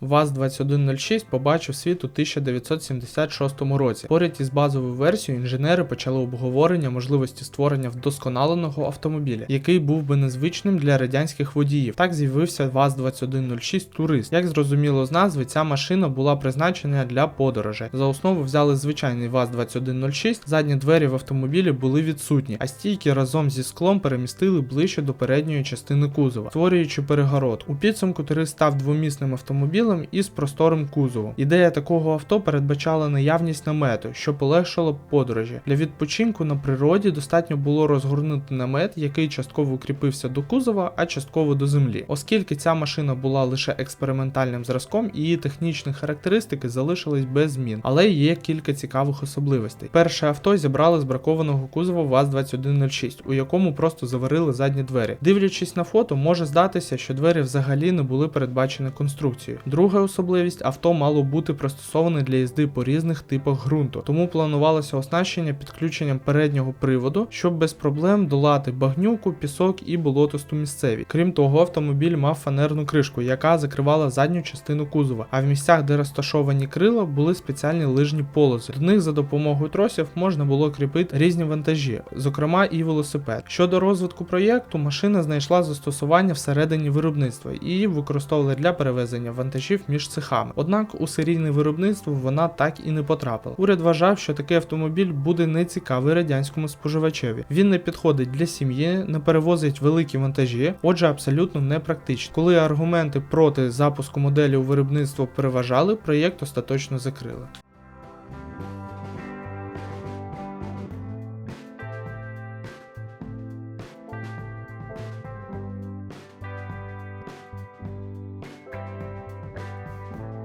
ВАЗ-2106 побачив світ у 1976 році. Поряд із базовою версією інженери почали обговорення можливості створення вдосконаленого автомобіля, який був би незвичним для радянських водіїв. Так з'явився ВАЗ-2106 Турист. Як зрозуміло з назви, ця машина була призначена для подорожей. За основу взяли звичайний ВАЗ-2106, задні двері в автомобілі були відсутні, а стійки разом зі склом перемістили ближче до передньої частини кузова, створюючи перегородку. У підсумку Турист став двомісним автомобілем із просторим кузовом. Ідея такого авто передбачала наявність намету, що полегшило подорожі. Для відпочинку на природі достатньо було розгорнути намет, який частково укріпився до кузова, а частково до землі. Оскільки ця машина була лише експериментальним зразком, її технічні характеристики залишились без змін, але є кілька цікавих особливостей. Перше авто зібрали з бракованого кузова ВАЗ-2106, у якому просто заварили задні двері. Дивлячись на фото, може здатися, що двері взагалі не були передбачені конструкцією. Друга особливість авто мало бути пристосоване для їзди по різних типах ґрунту, тому планувалося оснащення підключенням переднього приводу, щоб без проблем долати багнюку, пісок і болотисту місцеві. Крім того, автомобіль мав фанерну кришку, яка закривала задню частину кузова, а в місцях, де розташовані крила, були спеціальні лижні полози. До них за допомогою тросів можна було кріпити різні вантажі, зокрема і велосипед. Щодо розвитку проєкту, машина знайшла застосування всередині виробництва і її використовували для перевезення вантажів між цехами. Однак у серійне виробництво вона так і не потрапила. Уряд вважав, що такий автомобіль буде нецікавий радянському споживачеві. Він не підходить для сім'ї, не перевозить великі вантажі, отже, абсолютно непрактичний. Коли аргументи проти запуску моделі у виробництво переважали, проєкт остаточно закрили.